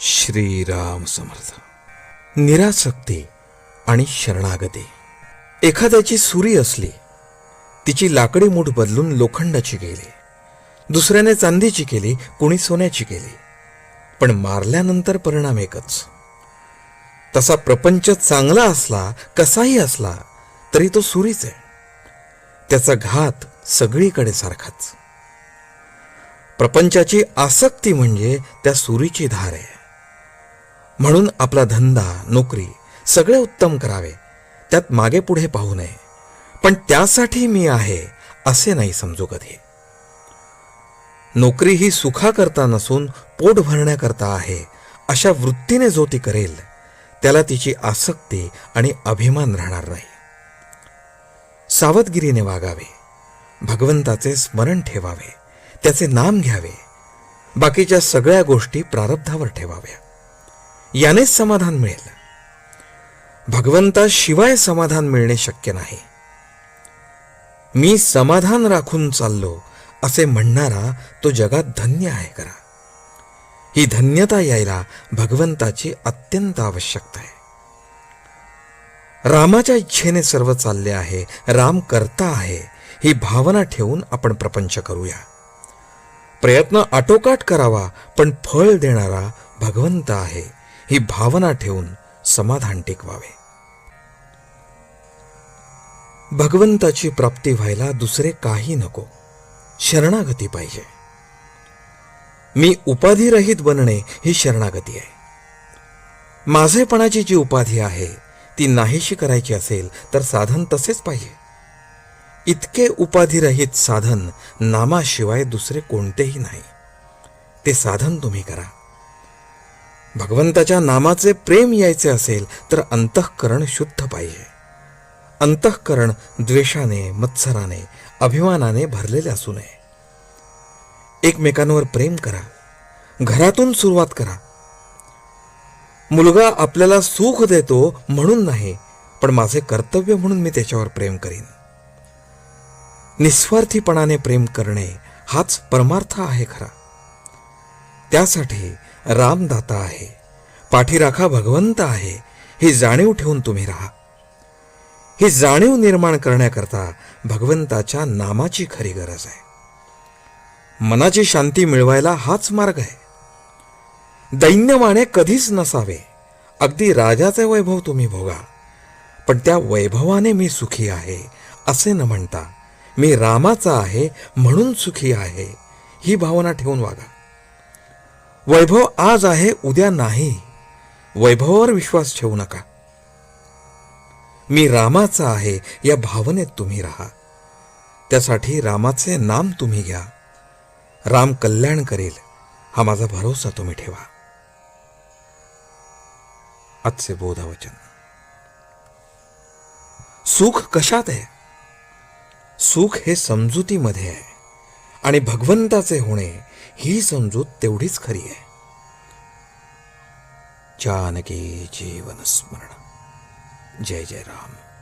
श्रीराम समर्थ. निरासक्ती आणि शरणागती. एखाद्याची सुरी असली तिची लाकडी मूठ बदलून लोखंडाची केली. दुसऱ्याने चांदीची केली कुणी सोन्याची केली. पण मारल्यानंतर परिणाम एकच. तसा प्रपंच चांगला असला कसाही असला तरी तो सुरीच आहे. त्याचा घात सगळीकडे सारखाच. प्रपंचाची आसक्ती म्हणजे त्या सुरीची धार आहे. म्हणून आपला धंदा नोकरी सगळे उत्तम करावे. त्यात मागे पुढे पाहू नये. पण त्यासाठी मी आहे असे नाही समजू कधी. नोकरी ही सुखाकरता नसून पोट भरण्याकरता आहे अशा वृत्तीने जो ती करेल त्याला तिची आसक्ती आणि अभिमान राहणार नाही. सावधगिरीने वागावे. भगवंताचे स्मरण ठेवावे. त्याचे नाम घ्यावे. बाकीच्या सगळ्या गोष्टी प्रारब्धावर ठेवाव्या. यानेच समाधान मिळेल. भगवंताशिवाय समाधान मिळणे शक्य नाही. मी समाधान राखून चाललो असे म्हणणारा तो जगात धन्य आहे करा ही धन्यता यायला भगवंताची अत्यंत आवश्यकता आहे. रामाच्या इच्छेने सर्व चालले आहे राम करता आहे ही भावना ठेवून आपण प्रपंच करूया. प्रयत्न आटोकाट करावा पण फळ देणारा भगवंत आहे. ही भावना ठेवून समाधान टिकवावे. भगवंताची प्राप्ती व्हायला दुसरे काही नको. शरणागती पाहिजे. मी उपाधिरहित बनणे ही शरणागती आहे. माझेपणाची जी उपाधी आहे ती नाहीशी करायची असेल तर साधन तसेच पाहिजे. इतके उपाधिरहित साधन नामाशिवाय दुसरे कोणतेही नाही. ते साधन तुम्ही करा. भगवंताच्या नामाचे प्रेम यायचे असेल तर अंतःकरण शुद्ध पाहिजे. अंतःकरण द्वेषाने मत्सराने अभिमानाने भरलेले असू नये. एकमेकांवर प्रेम करा. घरातून सुरुवात करा. मुलगा आपल्याला सुख देतो म्हणून नाही पण माझे कर्तव्य म्हणून मी त्याच्यावर प्रेम करीन. निस्वार्थीपणाने प्रेम करणे हाच परमार्थ आहे खरा. त्यासाठी रामदाता आहे. पाठीराखा भगवंत आहे. ही जाणीव ठेवून तुम्ही राहा. ही जाणीव निर्माण करण्याकरता भगवंताच्या नामाची खरी गरज आहे. मनाची शांती मिळवायला हाच मार्ग आहे. दैन्यमाने कधीच नसावे. अगदी राजाचे वैभव तुम्ही भोगा. पण त्या वैभवाने मी सुखी आहे असे न म्हणता. मी रामाचा आहे म्हणून सुखी आहे. ही भावना ठेवून वागा. वैभव आज आहे उद्या नाही. वैभवावर विश्वास ठेवू नका. मी रामाचा आहे या भावनेत तुम्ही राहा. त्यासाठी रामाचे नाम तुम्ही घ्या. राम कल्याण करेल हा माझा भरोसा तुम्ही ठेवा. आजचे बोधवचन. सुख कशात आहे? सुख हे समजुतीमध्ये आहे. आणि भगवंताचे होणे ही समजूत तेवढीच खरी आहे. जानकी जीवन स्मरण. जय जय राम.